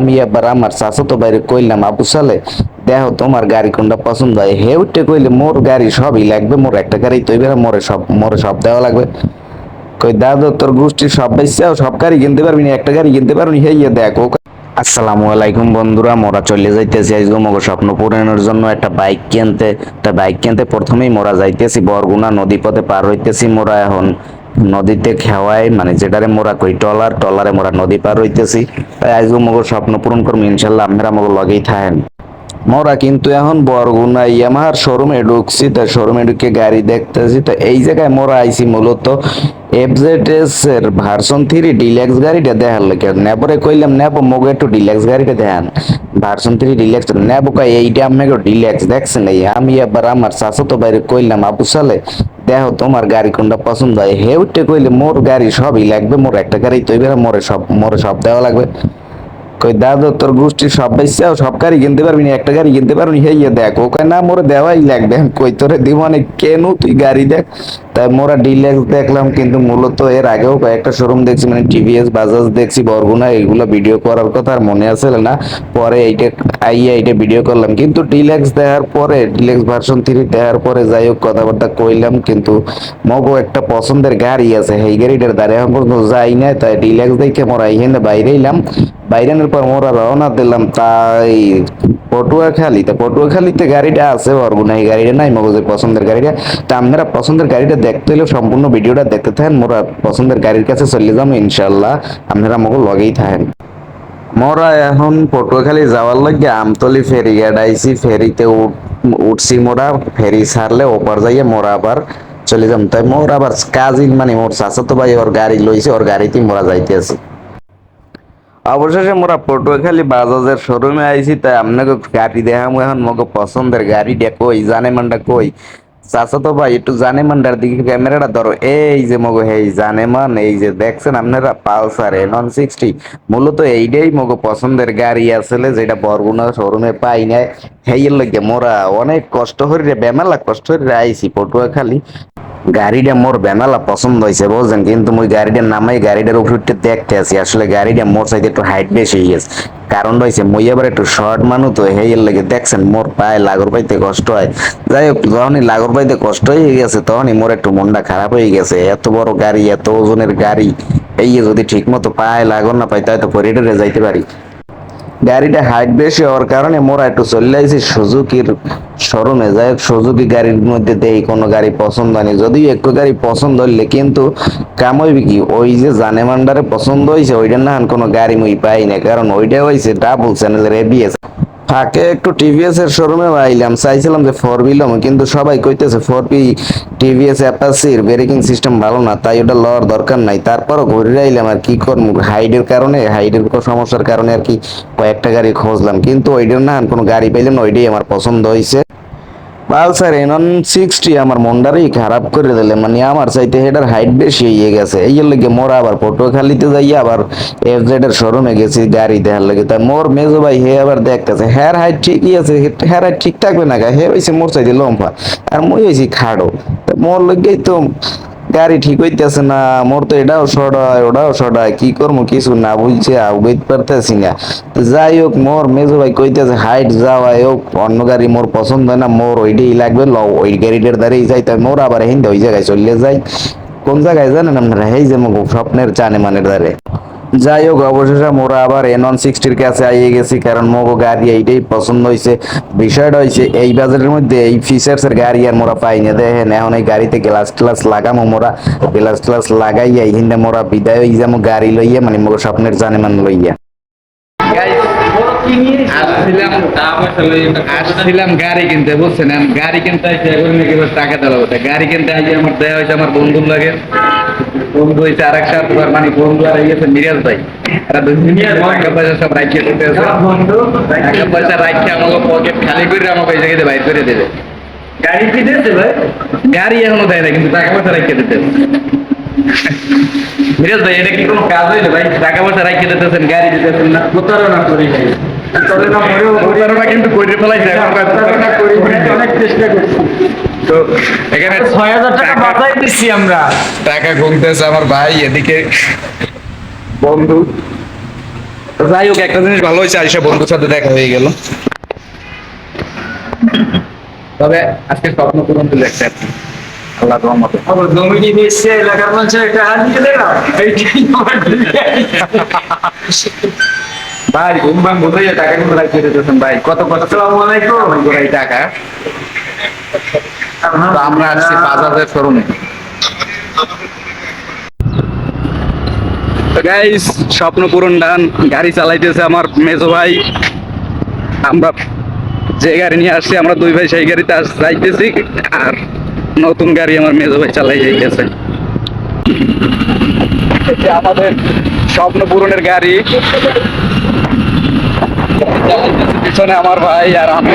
আমি এবার আমার চাচাতো বাইরে কইলাম, আবু সালে, দেখো তোমার গাড়ি কোনটা পছন্দ হয়? হে উঠে কইলে, মোর গাড়ি সবই লাগবে, মোর একটা গাড়ি তৈরি মোরে সব মোরে সব দেওয়া লাগবে। কই, দাদু, তোর গোষ্ঠীর সব বেচছে সব গাড়ি কিনতে পারবি না, একটা গাড়ি কিনতে পারবি হে ইয়ে দেখ আসসালামু আলাইকুম বন্ধুরা, মোরা চলে যাইতেছি আজকে মগো স্বপ্ন পূরণের জন্য একটা বাইক কিনতে। তা বাইক কিনতে প্রথমেই মোরা যাইতেছি বরগুনা নদী পথে পার হইতেছি মোরা এখন নদীতে খেওয়াই মানে যেটারে মোরা কই টলার, টলারে মোরা নদী পার হইতেছি। তাই আজকে মগো স্বপ্ন পূরণ করব ইনশাল্লাহ আপনারা মগো লগেই থাকেন। মোরা কিন্তু এখন বরগুনা ইয়ামাহার শোরুমে ঢুকছি তা শোরুমে ঢুকে গাড়ি দেখতেছি। তো এই জায়গায় মোরা আইছি মূলত এফজেডএস এর ভার্সন থ্রি ডিলেক্স গাড়িটা দেখার লেগে। নেবরে কইলাম নেব মোগে একটু ডিলেক্স গাড়িটা দেখান। ভার্সন থ্রি ডিলেক্স নেব কই এইটা আমি ডিলেক্স দেখছেন এই আমি এবার আমার চাচাতো বাইরে কইলাম, আবু সালে দেখো তোমার গাড়ি কোনটা পছন্দ হয়? হে উঠতে কইলে মোর গাড়ি সবই লাগবে, মোর একটা গাড়ি তৈরি মোরে সব মোরে সব দেওয়া লাগবে। কই, দাদু, তোর গোষ্ঠীর সব বেচছে সব গাড়ি কিনতে পারবি না? একটা গাড়ি কিনতে পারবি হে ইয়ে দেখ, ও কয়, না, মোরে দেওয়াই লাগবে। কই, তোরে দিব মানে কেন তুই গাড়ি দেখ? তাই মোরা ডিলেক্স দেখলাম, কিন্তু মূলত এর আগেও কয়েকটা শোরুম দেখছি মানে টিভিএস, বাজাজ দেখছি, বরগুনা এইগুলো ভিডিও করার কথা আর মনে আছে না। পরে এইটা আইয়া এইটা ভিডিও করলাম, কিন্তু ডিলেক্স দেখার পরে, ডিলেক্স ভার্সন থ্রি দেখার পরে যাই হোক, কথাবার্তা কইলাম, কিন্তু মগো একটা পছন্দের গাড়ি আছে এই গাড়িটার দাঁড়িয়ে এখন যাই না তাই ডিলেক্স দেখে মোরা এইখানে বাইরে এলাম। বাইরানোর পর মোরা রওনা দিলাম তাই পটুয়াখালী। তা পটুয়াখালীতে গাড়িটা আছে বরগুনা গাড়িটা নাই, মগজের পছন্দের গাড়িটা। তা আপনারা পছন্দের গাড়িটা দেখতে হলে সম্পূর্ণ ভিডিওটা দেখতে থাকেন, মোরা পছন্দের গাড়ির কাছে চলে যাব ইনশাল্লাহ আপনারা মগো লগেই থাকেন। মোরা এখন পটুয়াখালী যাওয়ার লাগে আমতলি ফেরি গাড়াইছি, ফেরিতে উঠ- উঠছি মোরা, ফেরি ছাড়লে ওপার যাইয়ে মোরা আবার চলে যাম। তাই মোর আবার কাজিন মানে মোর চাচাতো ভাই ওর গাড়ি লইছে, ওর গাড়িতে মোরা যাইতেছি। অবশেষে মোরা পটুয়াখালী বাজাজের শোরুমে আইছি, তাই আপনাকে গাড়ি দেখামু এখন মগে পছন্দের গাড়িটা কই জানে মানটা কই? চাচা তো ভাই, একটু জানে মানটার দিকে ক্যামেরাটা ধরো। এই যে মগো এই জানে মান এই যে দেখছেন আপনারা, পালসার এন ওয়ান সিক্সটি মূলত এইটাই মগো পছন্দের গাড়ি আসলে, যেটা বরগুনা শোরুমে পাই নাই। হেইয়ের লাগে মোরা অনেক কষ্ট হইরে বেমেলা কষ্ট হইরে আইছি পটুয়াখালী। গাড়িটা মোর বেনালা পছন্দ হয়েছে, বুঝছেন? কিন্তু মুই গাড়িটার নামাই গাড়িটার উপরে দেখতে আছি। আসলে গাড়িটা মোর সাইডে একটু হাইট বেশি গেছে। কারণ রয়েছে মুই আবার একটু শর্ট মানুষ তো হেয়ের লেগে দেখছেন, মোর পায়ে লাগর পাইতে কষ্ট হয়। যাই হোক, যখনই লাগর পাইতে কষ্ট হয়ে গেছে, তখনই মোর একটু মনটা খারাপ হয়ে গেছে। এত বড় গাড়ি, এত ওজনের গাড়ি, এই যদি ঠিক মতো পায়ে লাগর না পাই তাই তো করিডোরে যাইতে পারি। গাড়িটা হাইট বেশি হওয়ার কারণে মোরা একটু চলে আইছি সুজুকির শোরুমে। যাই হোক, সুজুকি গাড়ির মধ্যে দেই, কোনো গাড়ি পছন্দ হয়নি। যদিও একটু গাড়ি পছন্দ হইলে কিন্তু কাম হইবে কি? ওই যে জানে মান্ডারে পছন্দ হয়েছে ওইটা না কোনো গাড়ি মুই পাই না কারণ ওইটা হয়েছে ডাবল চ্যানেলের এবিএস ফাঁকে একটু টিভিএস এর শোরুমে আইলাম, চাইছিলাম যে ফোর বিলাম কিন্তু সবাই কইতেছে ফোর বি টিভিএস অ্যাপাসির ব্রেকিং সিস্টেম ভালো না, তাই ওটা লওয়ার দরকার নাই। তারপরও ঘুরে আইলাম আর কি করব হাইডের কারণে হাইডের সমস্যার কারণে আর কি কয়েকটা গাড়ি খোঁজলাম। কিন্তু ওইটার না কোনো গাড়ি পাইলাম না, ওইটাই আমার পছন্দ হয়েছে পালসার এন সিক্সটি আমার মনটারই খারাপ করে দিলে। মানে আমার চাইতে হেডার হাইট বেশি হয়ে গেছে। এই লেগে মোরা আবার পটুয়াখালীতে যাই আবার এফ জেড এর শোরুমে গেছি, গাড়ি দেখার লাগে। তাই মোর মেজো ভাই হে আবার দেখতেছে, হেয়ার হাইট ঠিকই আছে হেয়ার হাইট ঠিক থাকবে না হে হয়েছে মোর চাইতে লম্বা। আর মই হয়েছি খাড়ো। তা মোর লেগেই তো গাড়ি ঠিক হইতেছে না, মোর তো এটাও হয় ওটাও শর্ট কি করব কিছু না বুঝছে আউগাইতে পারতেছি না। যাই হোক, মোর মেজো ভাই কইতেছে, হাইট যাওয়াই হোক, অন্য গাড়ি মোর পছন্দ হয় না, মোর ওইটাই লাগবে ল ওই গাড়িটার দ্বারাই যাই, তাই মোর আবার হিন্দে ওই জায়গায় চলে যাই। কোন জায়গায় জানেন আপনারা? এই যে স্বপ্নের চানে মানের দ্বারে। যাই হোক অবশেষে মোরা আবার এন ওয়ান সিক্সটির কাছে আইয়ে গেছি কারণ মোগো গাড়ি এইটাই পছন্দ হয়েছে বিষয়টা হয়েছে এই বাজারের মধ্যে এই ফিচার্স এর গাড়ি আর মোরা পাইনি দেখেন এখন এই গাড়িতে গ্লাস ট্লাস লাগামো মোরা। গ্লাস ট্লাস লাগাইয়া এই হিন্দে মোরা বিদায় হয়ে যাব গাড়ি লইয়া মানে মোর স্বপ্নের জানে মান লইয়া। আসছিলাম গাড়ি কিনতে বুঝছেন? আমি গাড়ি কিনতে এখন টাকা দেওয়া গাড়ি কিনতে আমার দেওয়া হয়েছে আমার বন্ধুর লাগে। বন্ধু হয়েছে আর একটা তোমার মানে বন্ধু আর মিরাজ ভাই। এরা দুজন টাকা পয়সা সব রাখিয়ে দিতে টাকা পয়সা রাখিয়ে আমাকে পকেট খালি করে আমাকে এই জায়গাতে বাইর করে দেবে। গাড়ি কি দিয়েছে ভাই? গাড়ি এখনও দেয় না কিন্তু টাকা পয়সা রাখিয়ে দিতে মিরাজ ভাই এটা কি কোনো কাজ হইলে ভাই? টাকা পয়সা রাখিয়ে দিতেছেন গাড়ি দিতেছেন না? প্রতারণা করি নাই। প্রতারণা করেও প্রতারণা কিন্তু করে ফেলাইছে এখানে ছয় হাজার টাকা বাঁচাই দিচ্ছি আমরা। টাকা গুনতেছে আমার ভাই এদিকে। বন্ধু। যাই হোক একটা জিনিস ভালো হয়েছে আইসা বন্ধুর সাথে দেখা হয়ে গেল। তবে আজকে স্বপ্ন পূরণ দিল একটা। আল্লাহ রহমতে আবার জমি কি দিচ্ছে এলাকার মানুষের একটা হাত দিয়ে দিলাম। এইটাই ভাই ঘুম ভাঙ বোঝাই টাকা কিন্তু ভাই। কত আসসালামু আলাইকুম। টাকা। তো আমরা আসছি বাজারের শোরুমে গাইস স্বপ্ন পূরণ ডান, গাড়ি চালাইতেছে আমার মেজো ভাই। আমরা যে গাড়ি নিয়ে আসছি, আমরা দুই ভাই সেই গাড়িতে যাইতেছি, আর নতুন গাড়ি আমার মেজো ভাই চালাই যাইতেছে। আমাদের স্বপ্ন পূরণের গাড়ি। পিছনে আমার ভাই আর আমি।